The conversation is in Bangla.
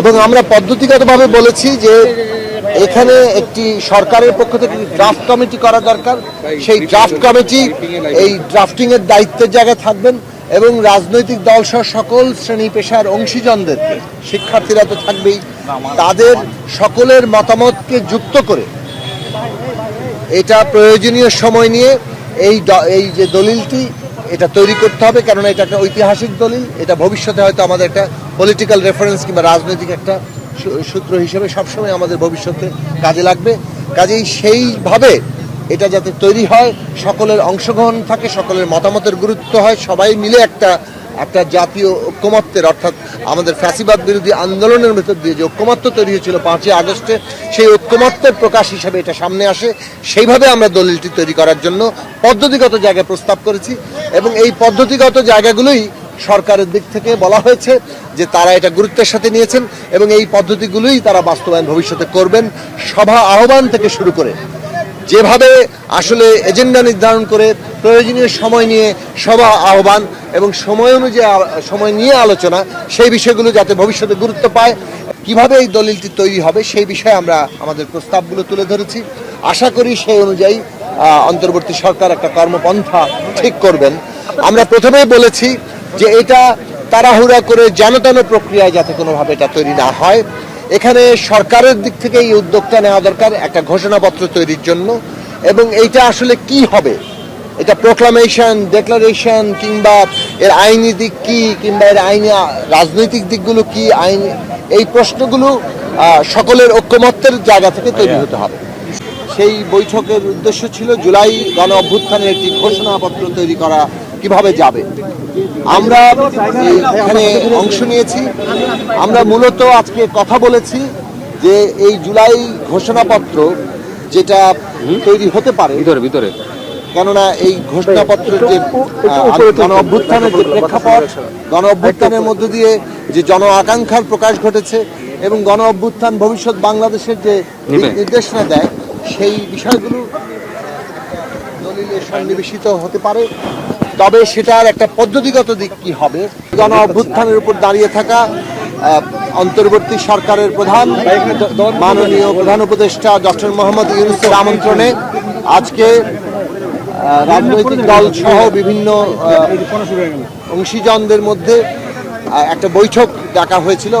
এবং আমরা পদ্ধতিগতভাবে বলেছি যে এখানে একটি সরকারের পক্ষ থেকে ড্রাফট কমিটি করা দরকার। সেই ড্রাফট কমিটি এই ড্রাফটিং এর দায়িত্বের জায়গায় থাকবেন এবং রাজনৈতিক দল সহ সকল শ্রেণি পেশার অংশীজনদের শিক্ষার্থীরা তো থাকবেই তাদের সকলের মতামতকে যুক্ত করে এটা প্রয়োজনীয় সময় নিয়ে এই এই যে দলিলটি এটা তৈরি করতে হবে কারণ এটা একটা ঐতিহাসিক দলিল। এটা ভবিষ্যতে হয়তো আমাদের একটা পলিটিক্যাল রেফারেন্স কিংবা রাজনৈতিক একটা সূত্র হিসেবে সবসময় আমাদের ভবিষ্যতে কাজে লাগবে। কাজেই সেইভাবে এটা যাতে তৈরি হয়, সকলের অংশগ্রহণ থাকে, সকলের মতামতের গুরুত্ব হয়, সবাই মিলে একটা একটা জাতীয় ঐক্যমত্যের, অর্থাৎ আমাদের ফ্যাসিবাদ বিরোধী আন্দোলনের ভেতর দিয়ে যে ঐক্যমত্য তৈরি হয়েছিল পাঁচই আগস্টে, সেই ঐক্যমত্যের প্রকাশ হিসেবে এটা সামনে আসে। সেইভাবে আমরা দলিলটি তৈরি করার জন্য পদ্ধতিগত জায়গায় প্রস্তাব করেছি এবং এই পদ্ধতিগত জায়গাগুলোই সরকারের দিক থেকে বলা হয়েছে যে তারা এটা গুরুত্বের সাথে নিয়েছেন এবং এই পদ্ধতিগুলোই তারা বাস্তবায়ন ভবিষ্যতে করবেন। সভা আহ্বান থেকে শুরু করে যেভাবে আসলে এজেন্ডা নির্ধারণ করে প্রয়োজনীয় সময় নিয়ে সভা আহ্বান এবং সময় অনুযায়ী সময় নিয়ে আলোচনা, সেই বিষয়গুলো যাতে ভবিষ্যতে গুরুত্ব পায়, কীভাবে এই দলিলটি তৈরি হবে সেই বিষয়ে আমরা আমাদের প্রস্তাবগুলো তুলে ধরেছি। আশা করি সেই অনুযায়ী অন্তর্বর্তী সরকার একটা কর্মপন্থা ঠিক করবেন। আমরা প্রথমেই বলেছি যে এটা তাড়াহুড়া করে যেন প্রক্রিয়ায় যাতে কোনোভাবে এটা তৈরি না হয়। এখানে সরকারের দিক থেকে এই উদ্যোগটা নেওয়া দরকার, একটা ঘোষণাপত্র তৈরির জন্য। এবং এইটা আসলে কি হবে? এটা প্রোক্লামেশন ডেক্লারেশন কিংবা এর আইনি দিক কি, কিংবা এর আইনি রাজনৈতিক দিকগুলো কি, আইন, এই প্রশ্নগুলো সকলের ঐক্যমত্যের জায়গা থেকে তৈরি হতে হবে। সেই বৈঠকের উদ্দেশ্য ছিল জুলাই গণ অভ্যুত্থানের একটি ঘোষণাপত্র তৈরি করা কীভাবে যাবে? আমরা এখানে অংশ নিয়েছি। আমরা মূলত আজকে কথা বলেছি যে এই জুলাই ঘোষণাপত্র যেটা তৈরি হতে পারে ভিতরে ভিতরে। কেননা এই ঘোষণাপত্রের যে গণ অভ্যুত্থানের যে প্রেক্ষাপট গণ অভ্যুত্থানের মধ্য দিয়ে যে জন আকাঙ্ক্ষার প্রকাশ ঘটেছে এবং গণ অভ্যুত্থান ভবিষ্যৎ বাংলাদেশের যে নির্দেশনা দেয় সেই বিষয়গুলো দলিলে সন্নিবেশিত হতে পারে। তবে সেটার একটা পদ্ধতিগত দিক কি হবে? গণ অভ্যুত্থানের উপর দাঁড়িয়ে থাকা অন্তর্বর্তী সরকারের প্রধান, মাননীয় প্রধান উপদেষ্টা ডক্টর মোহাম্মদ ইউনুসের আমন্ত্রণে আজকে রাজনৈতিক দল সহ বিভিন্ন অংশীজনদের মধ্যে একটা বৈঠক ডাকা হয়েছিল।